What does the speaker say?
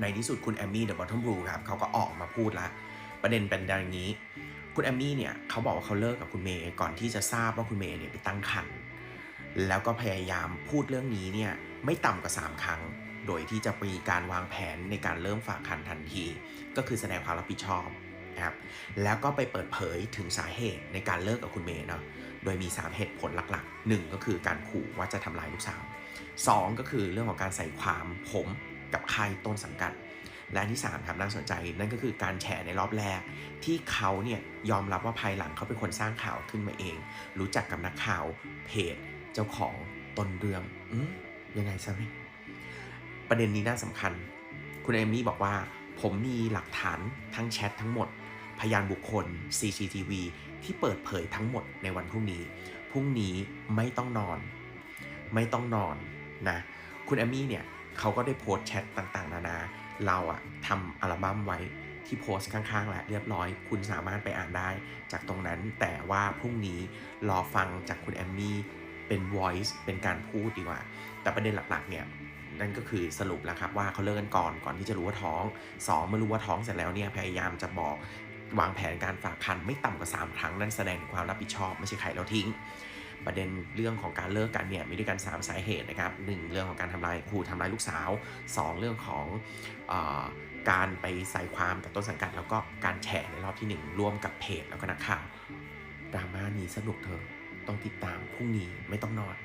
ในที่สุดคุณแอมมี่เดอะบอททอมบลูครับเขาก็ออกมาพูดละประเด็นเป็นดังนี้ คุณแอมมี่เนี่ยเขาบอกว่าเขาเลิกกับคุณเมย์ก่อนที่จะทราบว่าคุณเมย์เนี่ยไปตั้งครรภ์แล้วก็พยายามพูดเรื่องนี้เนี่ยไม่ต่ำกว่า 3 ครั้ง โดยที่จะมีการวางแผนในการเริ่มฝากคันทันที ก็คือแสดงความรับผิดชอบนะครับแล้วก็ไปเปิดเผยถึงสาเหตุในการเลิกกับคุณเมย์เนาะโดยมี 3 เหตุผลหลักๆ 1 ก็คือการขู่ว่าจะทำลายลูกสาว 2 ก็คือเรื่องของการใส่ความผม กับค่ายต้นสังกัด และอันที่3ครับน่าสนใจนั่นก็คือการแฉในรอบแรก ที่เขาเนี่ยยอมรับว่าภายหลังเขาเป็นคนสร้างข่าวขึ้นมาเอง รู้จักกับนักข่าวเพจ เจ้าของต้นเรื่องอืมยังไงซะไหมประเด็นนี้น่าสำคัญ คุณเอมี่บอกว่า ผมมีหลักฐานทั้งแชททั้งหมด พยานบุคคล CCTV ที่เปิดเผยทั้งหมดในวันพรุ่งนี้พรุ่งนี้ไม่ต้องนอน ไม่ต้องนอนนะ คุณแอมมี่เนี่ย เขาก็ได้โพสต์แชทต่างๆ นานา เราอะทำอัลบั้มไว้ที่โพสต์ข้างๆแหละเรียบร้อย คุณสามารถไปอ่านได้จากตรงนั้น แต่ว่าพรุ่งนี้รอฟังจากคุณแอมมี่เป็น voice เป็นการพูดดีกว่า แต่ประเด็นหลักๆเนี่ยนั่นก็คือสรุปแล้วครับว่าเขาเลิกกันก่อนก่อนที่จะรู้ว่าท้อง 2 เมื่อรู้ว่าท้องเสร็จแล้วเนี่ยพยายามจะบอกวางแผนการฝากคันไม่ต่ำกว่า 3 ครั้งนั่นแสดงถึงความรับผิดชอบ ไม่ใช่ไข่แล้วทิ้ง ประเด็นเรื่องของการเลิกกันเนี่ยมีด้วยกัน 3 สาเหตุนะครับหนึ่งเรื่องของการทำลายขู่ทำลายลูกสาว 2 เรื่องของออการไปใส่ความกับต้นสังกัด แล้วก็การแฉในรอบที่ 1 ร่วมกับเพจแล้วก็นักข่าวดราม่านี้สนุกเธอต้องติดตามพรุ่งนี้ไม่ต้องนอน